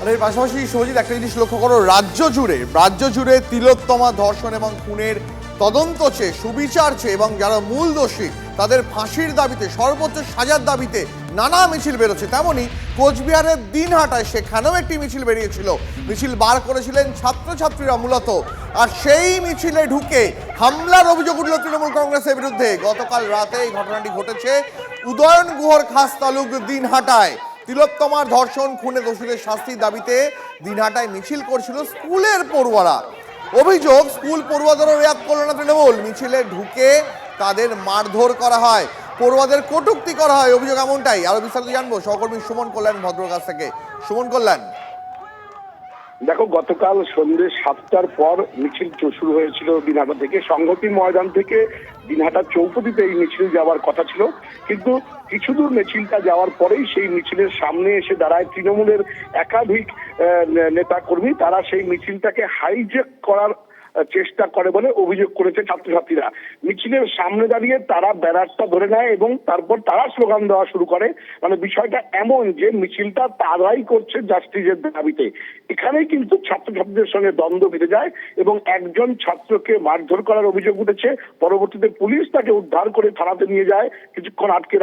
আর এর পাশাপাশি সৌজিৎ একটা জিনিস লক্ষ্য করো, রাজ্য জুড়ে রাজ্য জুড়ে তিলোত্তমা ধর্ষণ এবং খুনের তদন্ত চেয়ে, সুবিচার চেয়ে এবং যারা মূল দোষী, তাদের ফাঁসির দাবিতে, সর্বোচ্চ সাজার দাবিতে নানা মিছিল বেরোচ্ছে। তেমনি কোচবিহারের দিনহাটায় সেখানেও একটি মিছিল বেরিয়েছিল। মিছিল বার করেছিলেন ছাত্রছাত্রীরা মূলত। আর সেই মিছিলে ঢুকে হামলার অভিযোগ উঠল তৃণমূল কংগ্রেসের বিরুদ্ধে। গতকাল রাতে এই ঘটনাটি ঘটেছে উদয়ন গুহর খাস তালুক দিনহাটায়। তিলোত্তমার ধর্ষণ, খুনে দোষীদের শাস্তির দাবিতে দিনহাটায় মিছিল করছিল স্কুলের পড়ুয়ারা। অভিযোগ, স্কুল পড়ুয়াদেরও রেয়াত করল না তৃণমূল। মিছিলে ঢুকে তাদের মারধর করা হয়, পড়ুয়াদের কটুক্তি করা হয়। অভিযোগ এমনটাই। আরও বিস্তারিত জানব। সহকর্মী সুমন কল্যাণ ভদ্র কাছ থেকে। সুমন কল্যাণ। দেখো, গতকাল সন্ধ্যে সাতটার পর মিছিল শুরু হয়েছিল দিনহাটা থেকে। সংহতি ময়দান থেকে দিনহাটা চৌপতিতে এই মিছিল যাওয়ার কথা ছিল। কিন্তু কিছু দূর মিছিলটা যাওয়ার পরেই সেই মিছিলের সামনে এসে দাঁড়ায় তৃণমূলের একাধিক নেতা কর্মী তারা সেই মিছিলটাকে হাইজ্যাক করার চেষ্টা করে বলে অভিযোগ করেছে ছাত্রছাত্রীরা। মিছিলের সামনে দাঁড়িয়ে তারা ব্যানারটা ধরে নেয় এবং তারপর তারা স্লোগান দেওয়া শুরু করে। মানে বিষয়টা এমন যে মিছিলটা তারাই করছে জাস্টিসের দাবিতে। এখানেই কিন্তু ছাত্রছাত্রীদের সঙ্গে দ্বন্দ্ব বেঁধে যায় এবং একজন ছাত্রকে মারধর করার অভিযোগ উঠেছে। পরবর্তীতে পুলিশ তাকে উদ্ধার করে থানাতে নিয়ে যায়। কিছুক্ষণ আটকে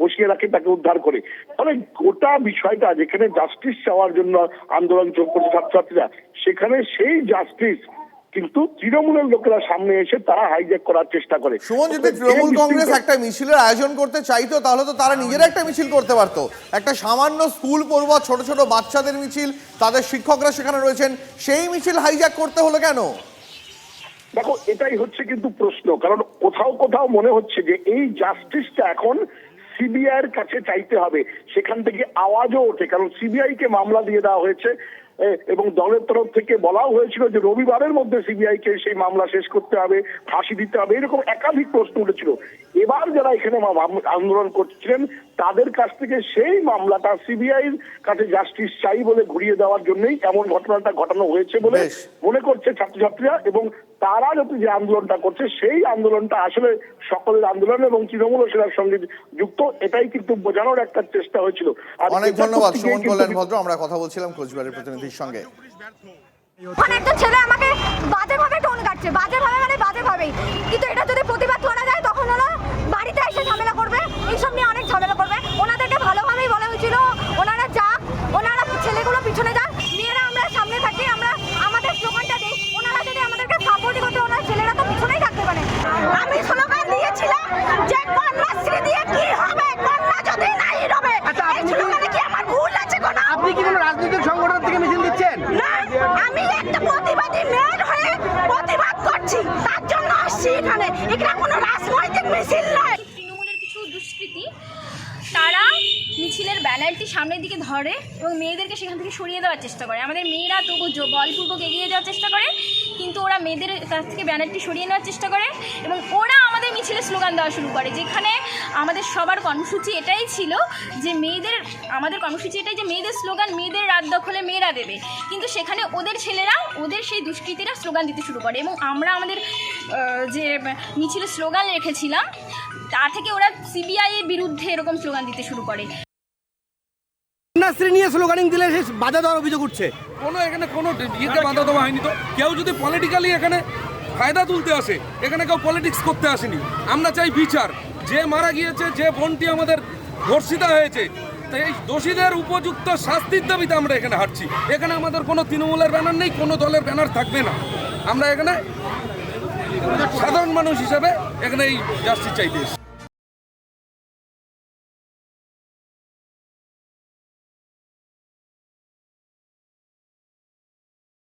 বসিয়ে রাখে তাকে উদ্ধার করে। ফলে গোটা বিষয়টা যেখানে জাস্টিস চাওয়ার জন্য আন্দোলন চোখ করছে ছাত্রছাত্রীরা, সেখানে সেই জাস্টিস কিন্তু তৃণমূলের লোকেরা সামনে এসে তারা হাইজ্যাক করার চেষ্টা করে। সুমন যদি তৃণমূল কংগ্রেস একটা মিছিলের আয়োজন করতে চাইতো তাহলে তো তারা নিজেরা একটা মিছিল করতে পারতো। একটা সামান্য স্কুল পড়ুয়া ছোট ছোট বাচ্চাদের মিছিল তাদের শিক্ষকরা সেখানে রয়েছেন সেই মিছিল হাইজ্যাক করতে হলো কেন? দেখো এটাই হচ্ছে কিন্তু প্রশ্ন কারণ কোথাও কোথাও মনে হচ্ছে যে এই জাস্টিসটা এখন সিবিআই এর কাছে চাইতে হবে। সেখান থেকে আওয়াজও ওঠে কারণ সিবিআই কে মামলা দিয়ে দেওয়া হয়েছে। এবং দলের তরফ থেকে বলাও হয়েছিল যে রবিবারের মধ্যে সিবিআই কে সেই মামলা শেষ করতে হবে, ফাঁসি দিতে হবে, এরকম একাধিক প্রশ্ন উঠেছিল। এবার যারা এখানে আন্দোলন করছিলেন তাদের কাছ থেকে সেই মামলাটা সিবিআই কাছে জাস্টিস চাই বলে ঘুরিয়ে দেওয়ার জন্যই এমন ঘটনাটা ঘটানো হয়েছে বলে মনে করছে ছাত্রছাত্রীরা এবং তারা যাতে যে আন্দোলনটা করছে সেই আন্দোলনটা আসলে সকলের আন্দোলন এবং তৃণমূল সেনার সঙ্গে যুক্ত এটাই কিন্তু বোঝানোর একটা চেষ্টা হয়েছিল। আর অনেক ধন্যবাদ সুমন কল্যাণ ভদ্র। আমরা কথা বলছিলাম কোচবিহারের প্রতিনিধির সঙ্গে। it. It can't. মিছিলের সামনের দিকে ধরে এবং মেয়েদেরকে সেখান থেকে সরিয়ে দেওয়ার চেষ্টা করে। আমাদের মেয়েরা তবু বলপূর্বক এগিয়ে যাওয়ার চেষ্টা করে, কিন্তু ওরা মেয়েদের কাছ থেকে ব্যানারটি সরিয়ে নেওয়ার চেষ্টা করে এবং ওরা আমাদের মিছিলে স্লোগান দেওয়া শুরু করে, যেখানে আমাদের সবার কর্মসূচি এটাই ছিল যে মেয়েদের, আমাদের কর্মসূচি এটাই যে মেয়েদের স্লোগান মেয়েদের রাত দখলে মেয়েরা দেবে। কিন্তু সেখানে ওদের ছেলেরা, ওদের সেই দুষ্কৃতীরা স্লোগান দিতে শুরু করে এবং আমরা আমাদের যে মিছিলে স্লোগান রেখেছিলাম, তা থেকে ওরা সিবিআইয়ের বিরুদ্ধে এরকম স্লোগান দিতে শুরু করে। কন্যাশ্রী নিয়ে স্লোগানিং দিলে সে বাধা দেওয়ার অভিযোগ উঠছে। কোনো এখানে কোনো ইয়েতে বাধা দেওয়া হয়নি তো। কেউ যদি পলিটিক্যালি এখানে ফায়দা তুলতে আসে, এখানে কেউ পলিটিক্স করতে আসেনি। আমরা চাই বিচার। যে মারা গিয়েছে, যে বোনটি আমাদের ধর্ষিতা হয়েছে, তাই এই দোষীদের উপযুক্ত শাস্তির দাবিতে আমরা এখানে হাঁটছি। এখানে আমাদের কোনো তৃণমূলের ব্যানার নেই, কোনো দলের ব্যানার থাকবে না। আমরা এখানে সাধারণ মানুষ হিসেবে এখানে এই জাস্টিস চাইতে